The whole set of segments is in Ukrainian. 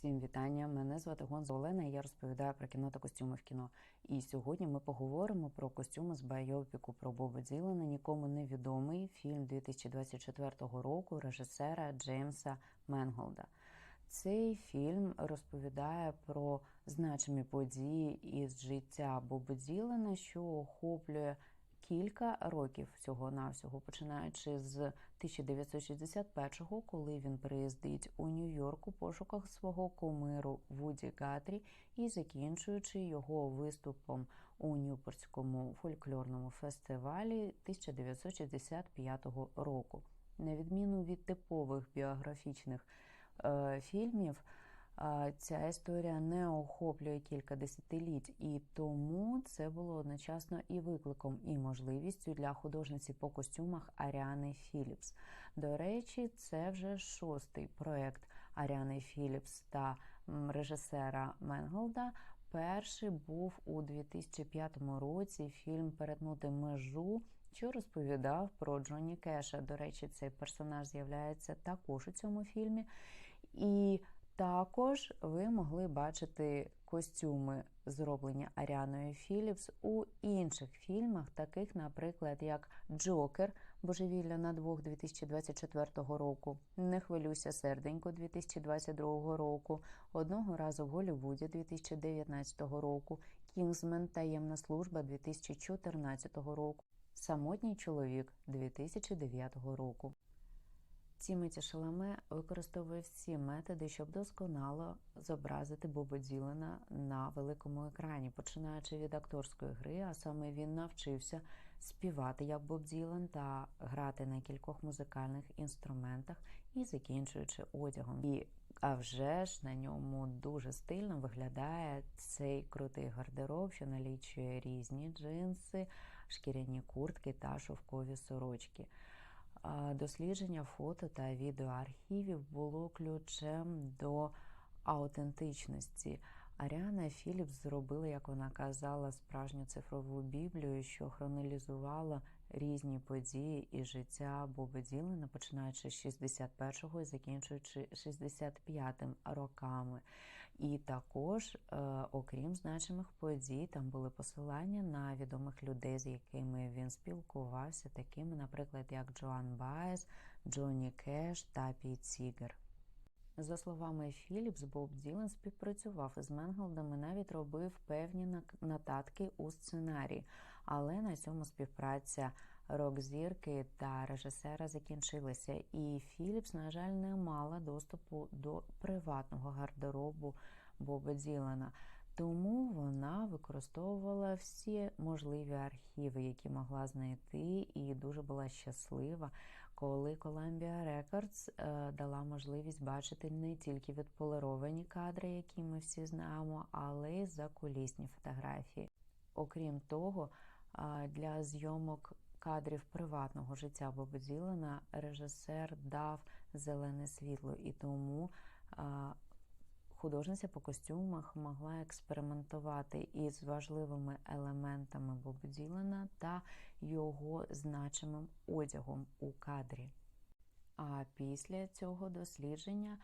Всім вітання! Мене звати Гонза Олена. і Я розповідаю про кіно та костюми в кіно. І сьогодні ми поговоримо про костюми з байопіку про Боба Ділана, нікому невідомий фільм 2024 року режисера Джеймса Менголда. Цей фільм розповідає про значимі події із життя Боба Ділана, що охоплює кілька років всього навсього починаючи з 1961-го, коли він приїздить у Нью-Йорк у пошуках свого кумиру Вуді Гатрі, і закінчуючи його виступом у Ньюпортському фольклорному фестивалі 1965 року. На відміну від типових біографічних е, фільмів. Ця історія не охоплює кілька десятиліть, і тому це було одночасно і викликом, і можливістю для художниці по костюмах Аріани Філіпс. До речі, це вже шостий проект Аріани Філіпс та режисера Менголда. Перший був у 2005 році фільм Перетнути межу. Що розповідав про Джонні Кеша. До речі, цей персонаж з'являється також у цьому фільмі. І також ви могли бачити костюми, зроблені Аріаною Філіпс у інших фільмах, таких, наприклад, як Джокер, Божевілля на двох 2024 року, Не хвилюся серденько 2022 року, одного разу в Голлівуді 2019 року, Кінгсмен Таємна служба 2014 року, Самотній чоловік 2009 року. Тімоті Шаламе використовує всі методи, щоб досконало зобразити Боба Ділана на великому екрані, починаючи від акторської гри, а саме він навчився співати як Боб Ділан та грати на кількох музикальних інструментах і закінчуючи одягом. І а вже ж на ньому дуже стильно виглядає цей крутий гардероб, що налічує різні джинси, шкіряні куртки та шовкові сорочки. Дослідження фото та відеоархівів було ключем до аутентичності. Аріана Філіпс зробила, як вона казала, справжню цифрову біблію, що хронолізувала різні події і життя Боба Ділена, починаючи з 61-го і закінчуючи 65-м роками. І також, е, окрім значимих подій, там були посилання на відомих людей, з якими він спілкувався, такими, наприклад, як Джоан Баєс, Джонні Кеш та Піт Сігер. За словами Філіпс, Боб Ділен співпрацював із Менголдом навіть робив певні нотатки у сценарії, але на цьому співпраця рок-зірки та режисера закінчилася. І Філіпс, на жаль, не мала доступу до приватного гардеробу Боба Ділена. Тому вона використовувала всі можливі архіви, які могла знайти, і дуже була щаслива, коли Columbia Records е, дала можливість бачити не тільки відполировані кадри, які ми всі знаємо, але й закулісні фотографії. Окрім того, е, для зйомок кадрів приватного життя Боба Ділана режисер дав зелене світло, і тому художниця по костюмах могла експериментувати із важливими елементами Боба Ділана та його значимим одягом у кадрі. А після цього дослідження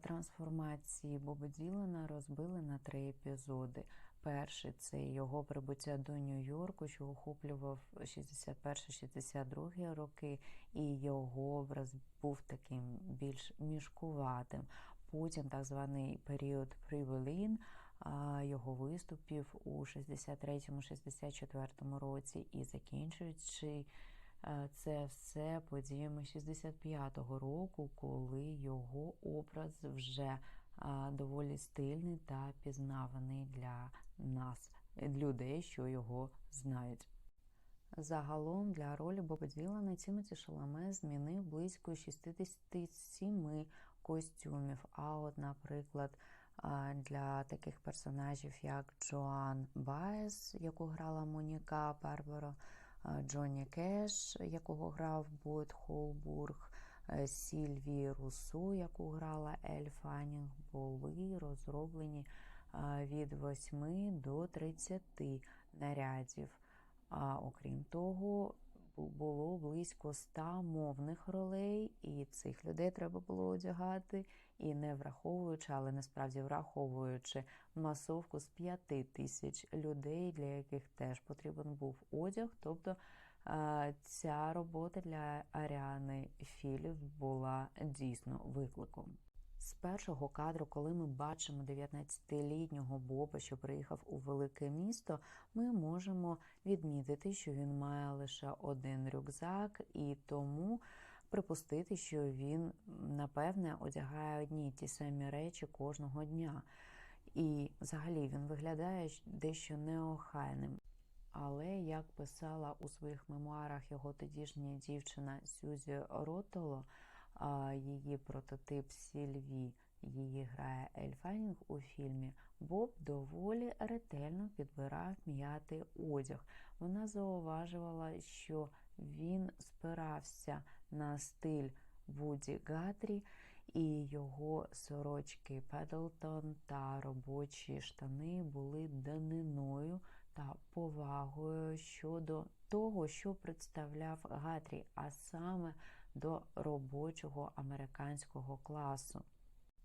трансформації Боба Ділана розбили на три епізоди. Перший це його прибуття до Нью-Йорку, що охоплював 61-62 роки, і його образ був таким більш мішкуватим. Потім так званий період Привелін, його виступів у 63-64 році і закінчуючи це все подіями 65-го року, коли його образ вже доволі стильний та пізнаваний для нас, людей, що його знають. Загалом для ролі Боба Ділана Тімоті Шаламе змінив близько 67 костюмів. А от, наприклад, для таких персонажів, як Джоан Баєс, яку грала Моніка Барбаро, Джонні Кеш, якого грав Бойт Холбург, е, Сільві Русу, яку грала Ель Фанінг, були розроблені від 8 до 30 нарядів. А окрім того, було близько ста мовних ролей, і цих людей треба було одягати, і не враховуючи, але насправді враховуючи масовку з п'яти тисяч людей, для яких теж потрібен був одяг. Тобто ця робота для Аріани Філіп була дійсно викликом. З першого кадру, коли ми бачимо 19-літнього Боба, що приїхав у велике місто, ми можемо відмітити, що він має лише один рюкзак, і тому припустити, що він напевне одягає одні й ті самі речі кожного дня. І взагалі він виглядає дещо неохайним. Але як писала у своїх мемуарах його тодішня дівчина Сюзі Ротоло, її прототип Сільві, її грає Ель Фанінг у фільмі, Боб доволі ретельно підбирав м'ятий одяг. Вона зауважувала, що він спирався на стиль Вуді Гатрі, і його сорочки Педлтон та робочі штани були даниною та повагою щодо того, що представляв Гатрі, а саме до робочого американського класу.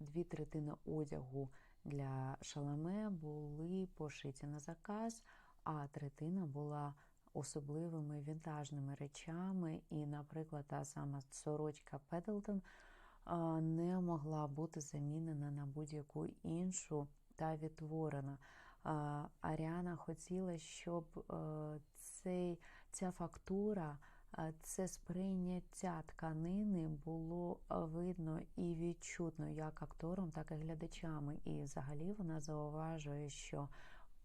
Дві третини одягу для шаламе були пошиті на заказ, а третина була особливими вінтажними речами. І, наприклад, та сама сорочка Педлтон не могла бути замінена на будь-яку іншу та відтворена. Аріана хотіла, щоб е, цей, ця фактура, це сприйняття тканини було видно і відчутно як акторам, так і глядачами. І взагалі вона зауважує, що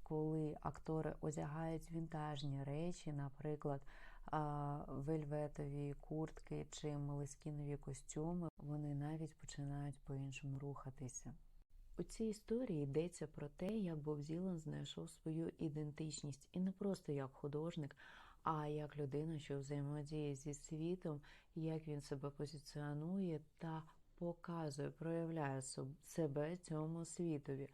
коли актори одягають вінтажні речі, наприклад, вельветові куртки чи молескінові костюми, вони навіть починають по-іншому рухатися. У цій історії йдеться про те, як Боб Ділан знайшов свою ідентичність і не просто як художник, а як людина, що взаємодіє зі світом, як він себе позиціонує та показує, проявляє себе цьому світові.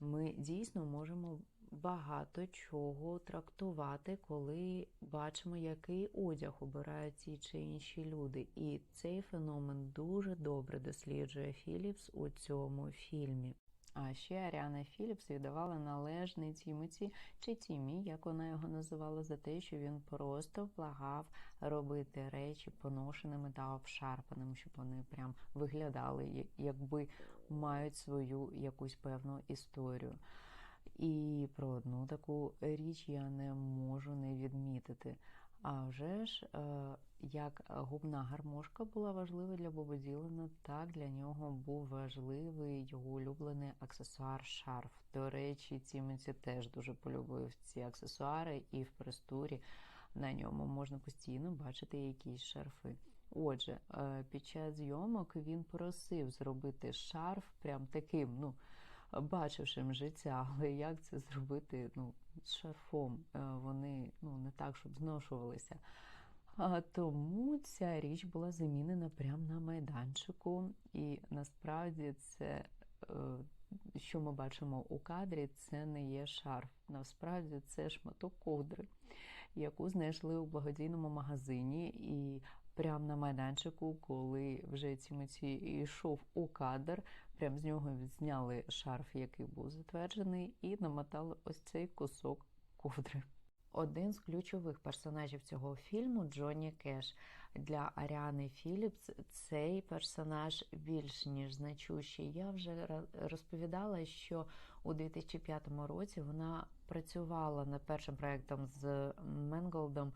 Ми дійсно можемо багато чого трактувати, коли бачимо, який одяг обирають ті чи інші люди. І цей феномен дуже добре досліджує Філіпс у цьому фільмі. А ще Аріана Філіпс віддавала належний Тімоті чи Тімі, як вона його називала, за те, що він просто благав робити речі поношеними та обшарпаними, щоб вони прям виглядали, якби мають свою якусь певну історію. І про одну таку річ я не можу не відмітити. А вже ж, е, як губна гармошка була важлива для Боба Ділана, так для нього був важливий його улюблений аксесуар шарф. До речі, Тімоті теж дуже полюбив ці аксесуари, і в престурі на ньому можна постійно бачити якісь шарфи. Отже, е, під час зйомок він просив зробити шарф прям таким, ну бачившим життя, але як це зробити ну, з шарфом? Е, вони ну, не так, щоб зношувалися. Тому ця річ була замінена прямо на майданчику, і насправді це, е, що ми бачимо у кадрі, це не є шарф. Насправді це шматок ковдри, яку знайшли у благодійному магазині, і прямо на майданчику, коли вже Тімоті йшов у кадр, прям з нього зняли шарф, який був затверджений, і намотали ось цей кусок ковдри. Один з ключових персонажів цього фільму Джонні Кеш. Для Аріани Філіпс цей персонаж більш ніж значущий. Я вже розповідала, що у 2005 році вона працювала над першим проектом з Менголдом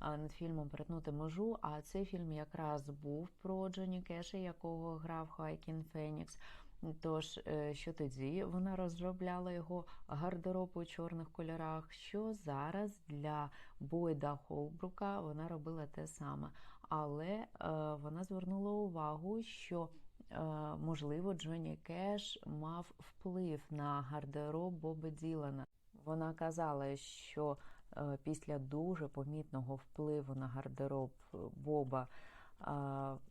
над фільмом Перетнути межу. А цей фільм якраз був про Джонні Кеша, якого грав Хайкін Фенікс. Тож, е, що тоді вона розробляла його гардероб у чорних кольорах. Що зараз для Бойда Холбрука вона робила те саме, але е, вона звернула увагу, що е, можливо Джонні Кеш мав вплив на гардероб Боба Ділана. Вона казала, що Е, після дуже помітного впливу на гардероб е, Боба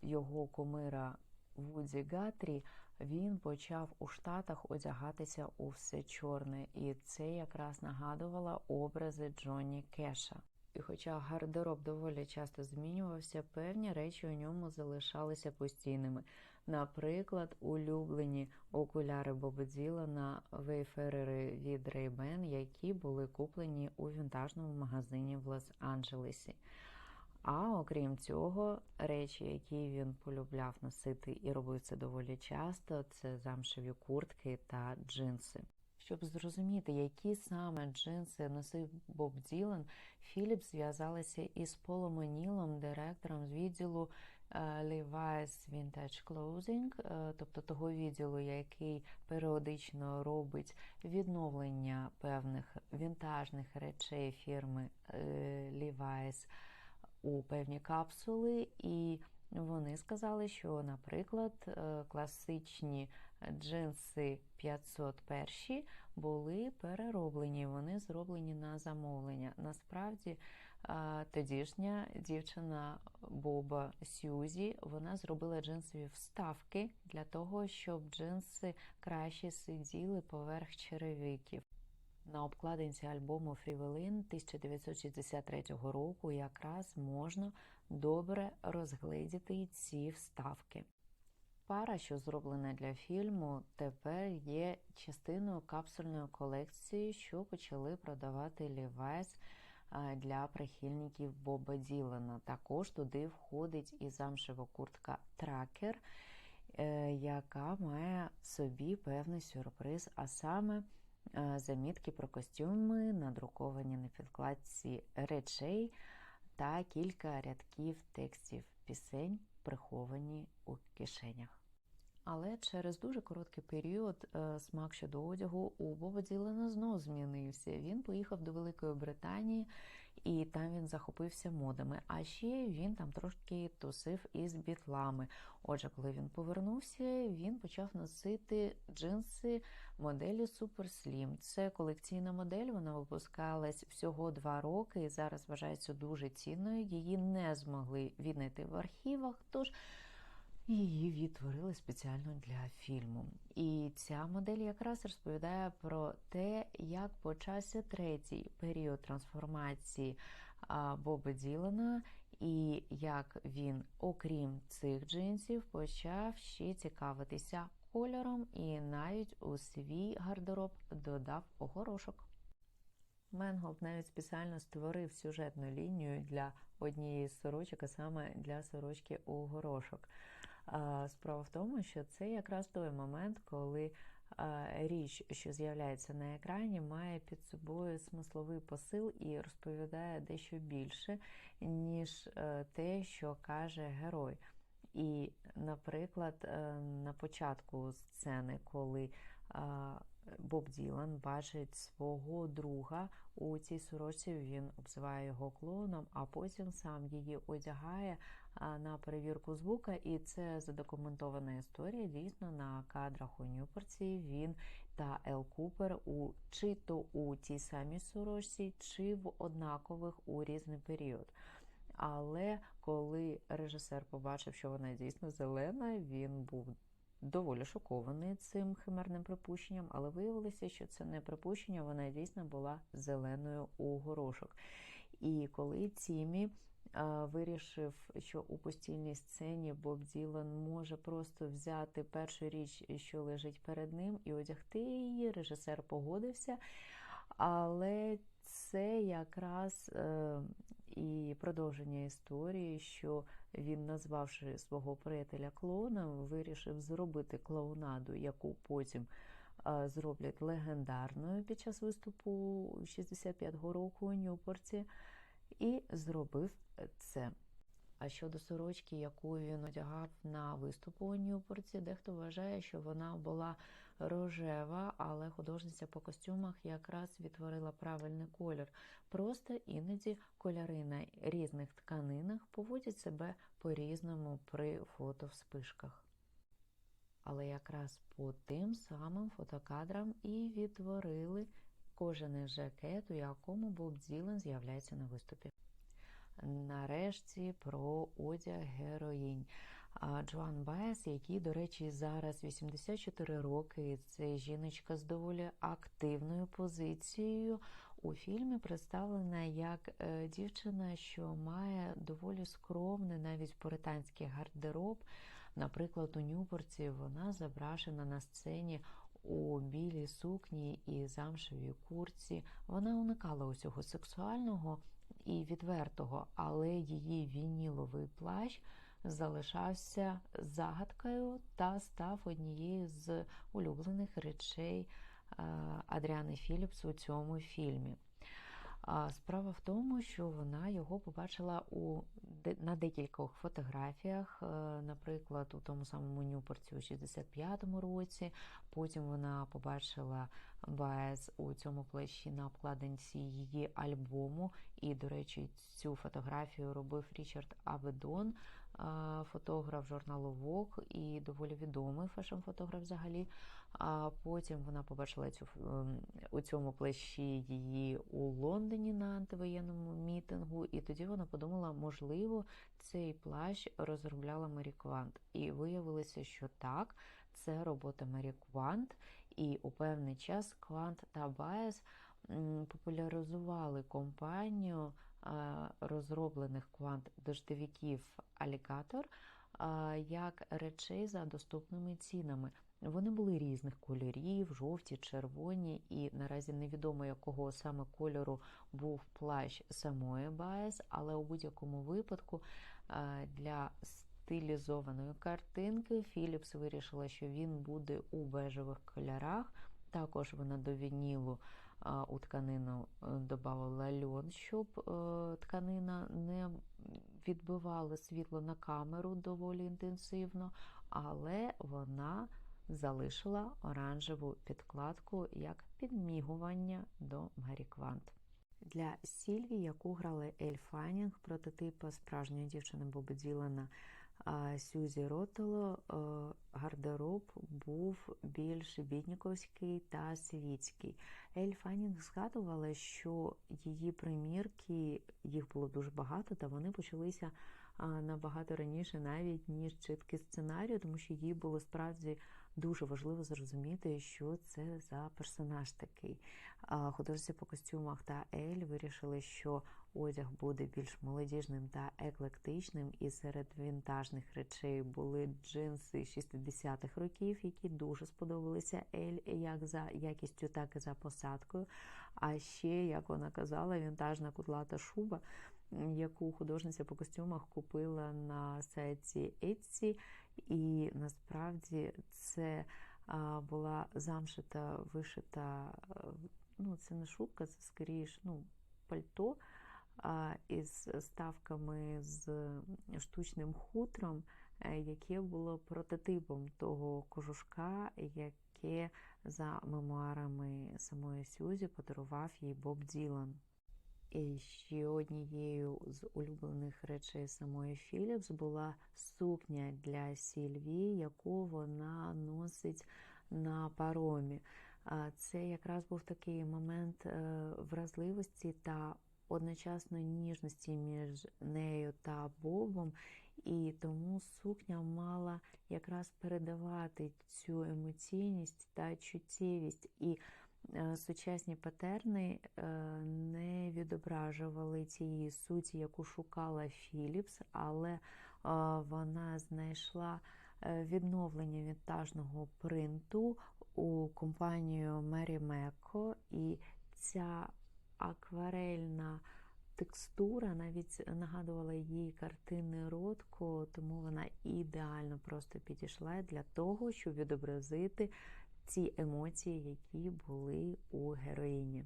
його кумира Вуді Гатрі, він почав у Штатах одягатися у все чорне, і це якраз нагадувало образи Джонні Кеша. І хоча гардероб доволі часто змінювався, певні речі у ньому залишалися постійними. Наприклад, улюблені окуляри Боба Ділана вейферери від Ray-Ban, які були куплені у вінтажному магазині в Лос-Анджелесі. А окрім цього, речі, які він полюбляв носити і робив це доволі часто, це замшеві куртки та джинси. Щоб зрозуміти, які саме джинси носив Боб Ділан, Філіп зв'язалася із Полом Онілом, директором з відділу е, Levi's Vintage Clothing, е, тобто того відділу, який періодично робить відновлення певних вінтажних речей фірми е, Levi's у певні капсули, і вони сказали, що, наприклад, класичні джинси 501 були перероблені, вони зроблені на замовлення. Насправді, тодішня дівчина Боба Сюзі вона зробила джинсові вставки для того, щоб джинси краще сиділи поверх черевиків. На обкладинці альбому Фрівелин 1963 року якраз можна добре розгледіти ці вставки. Пара, що зроблена для фільму, тепер є частиною капсульної колекції, що почали продавати Levi's для прихильників Боба Ділана. Також туди входить і замшева куртка Тракер, е, яка має собі певний сюрприз, а саме замітки про костюми, надруковані на підкладці речей та кілька рядків текстів пісень, приховані у кишенях. Але через дуже короткий період смак щодо одягу у Боба Ділена знову змінився. Він поїхав до Великої Британії і там він захопився модами. А ще він там трошки тусив із бітлами. Отже, коли він повернувся, він почав носити джинси моделі Super Slim. Це колекційна модель. Вона випускалась всього два роки і зараз вважається дуже цінною. Її не змогли віднайти в архівах. Тож Її відтворили спеціально для фільму. І ця модель якраз розповідає про те, як почався третій період трансформації Боба Ділана, і як він, окрім цих джинсів, почав ще цікавитися кольором і навіть у свій гардероб додав горошок. Менголд навіть спеціально створив сюжетну лінію для однієї сорочок, а саме для сорочки у горошок. Справа в тому, що це якраз той момент, коли річ, що з'являється на екрані, має під собою смисловий посил і розповідає дещо більше, ніж е, те, що каже герой. І, наприклад, е, на початку сцени, коли Боб Ділан бачить свого друга у цій сорочці, він обзиває його клоуном, а потім сам її одягає на перевірку звука, і це задокументована історія. Дійсно, на кадрах у Ньюпорті він та Ел Купер у чи то у тій самій сорочці, чи в однакових у різний період. Але коли режисер побачив, що вона дійсно зелена, він був доволі шокований цим химерним припущенням, але виявилося, що це не припущення, вона дійсно була зеленою у горошок. І коли Тімі вирішив, що у постільній сцені Боб Ділан може просто взяти першу річ, що лежить перед ним, і одягти її. Режисер погодився. Але це якраз е, і продовження історії, що він, назвавши свого приятеля клоуном, вирішив зробити клоунаду, яку потім зроблять легендарною під час виступу 65-го року у Ньюпорті, і зробив це. А щодо сорочки, яку він одягав на виступу у Ньюпорті, дехто вважає, що вона була рожева, але художниця по костюмах якраз відтворила правильний колір. Просто іноді кольори на різних тканинах поводять себе по-різному при фотовспишках. Але якраз по тим самим фотокадрам і відтворили кожен жакет, у якому Боб Ділен з'являється на виступі. Нарешті про одяг героїнь. Джоан Баес, який, до речі, зараз 84 роки. Це жіночка з доволі активною позицією у фільмі представлена як е, дівчина, що має доволі скромний, навіть пуританський гардероб. Наприклад, у Нюпорці вона зображена на сцені у білій сукні і замшевій курці. Вона уникала усього сексуального і відвертого, але її вініловий плащ залишався загадкою та став однією з улюблених речей е, Адріани Філіпс у цьому фільмі. Справа в тому, що вона його побачила у на декількох фотографіях, е, наприклад, у тому самому Нюпорті у 65-му році. Потім вона побачила Баес у цьому плащі на обкладинці її альбому. І, до речі, цю фотографію робив Річард Аведон, фотограф журналу Vogue і доволі відомий фешн-фотограф взагалі. А потім вона побачила цю ем, у цьому плащі її у Лондоні на антивоєнному мітингу, і тоді вона подумала, можливо, цей плащ розробляла Мері Квант. І виявилося, що так, це робота Мері Квант, і у певний час Квант та Байес популяризували компанію розроблених квант дождевиків Алігатор як речей за доступними цінами. Вони були різних кольорів, жовті, червоні, і наразі невідомо якого саме кольору був плащ самої Баес, але у будь-якому випадку для стилізованої картинки Філіпс вирішила, що він буде у бежевих кольорах. Також вона до вінілу у тканину е, додавала льон, щоб е, тканина не відбивала світло на камеру доволі інтенсивно, але вона залишила оранжеву підкладку як підмігування до Квант. Для Сільві, яку грали Ель Фанінг, прототипа справжньої дівчини Боби Ділана Сюзі Ротело, е, гардероб був більш бідніковський та світський. Ель Фанінг згадувала, що її примірки, їх було дуже багато, та вони почалися набагато раніше, навіть ніж читки сценарію, тому що їй було справді дуже важливо зрозуміти, що це за персонаж такий. Художці по костюмах та Ель вирішили, що одяг буде більш молодіжним та еклектичним, і серед вінтажних речей були джинси 60-х років, які дуже сподобалися Ель як за якістю, так і за посадкою. А ще, як вона казала, вінтажна кудлата шуба. Яку художниця по костюмах купила на сайті Etsy, і насправді це була замшита, вишита, ну, це не шубка, це скоріш ну, пальто із ставками з штучним хутром, е, яке було прототипом того кожушка, яке за мемуарами самої Сюзі подарував їй Боб Ділан. Ще однією з улюблених речей самої Філіпс була сукня для Сільві, яку вона носить на паромі. Це якраз був такий момент е, вразливості та одночасно ніжності між нею та Бобом, і тому сукня мала якраз передавати цю емоційність та чуттєвість. І сучасні патерни е, не відображували цієї суті, яку шукала Філіпс, але е, вона знайшла відновлення вінтажного принту у компанію Мері Мекко, і ця акварельна текстура навіть нагадувала їй картини Ротко, тому вона ідеально просто підійшла для того, щоб відобразити ці емоції, які були у героїні.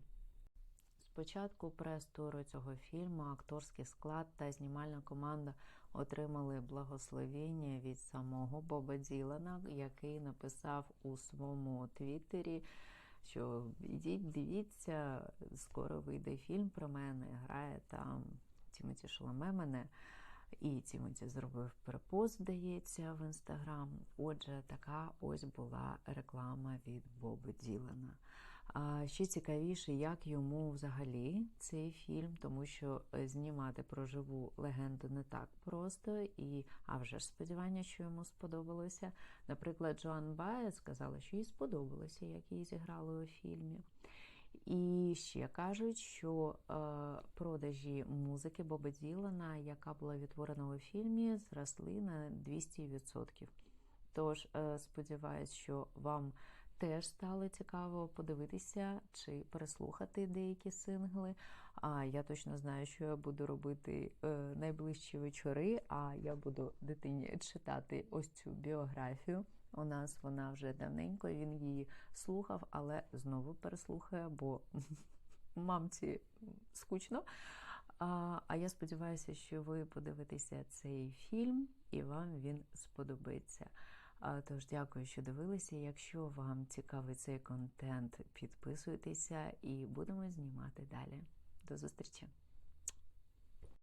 Спочатку прес-туру цього фільму акторський склад та знімальна команда отримали благословіння від самого Боба Ділана, який написав у своєму твіттері, що ідіть, дивіться, скоро вийде фільм про мене, грає там Тімоті Шаламе мене. І Тімоті зробив перепост, здається, в інстаграм. Отже, така ось була реклама від Боба Ділана. А ще цікавіше, як йому взагалі цей фільм, тому що е, знімати про живу легенду не так просто, і а вже ж сподівання, що йому сподобалося. Наприклад, Джоан Бая сказала, що їй сподобалося, як її зіграли у фільмі. І ще кажуть, що е, продажі музики Боба Ділана, яка була відтворена у фільмі, зросли на 200%. Тож е, сподіваюсь, що вам теж стало цікаво подивитися чи переслухати деякі сингли. А я точно знаю, що я буду робити е, найближчі вечори. А я буду дитині читати ось цю біографію. У нас вона вже давненько, він її слухав, але знову переслухає, бо мамці скучно. А, а я сподіваюся, що ви подивитеся цей фільм і вам він сподобається. Тож дякую, що дивилися. Якщо вам цікавий цей контент, підписуйтеся і будемо знімати далі. До зустрічі!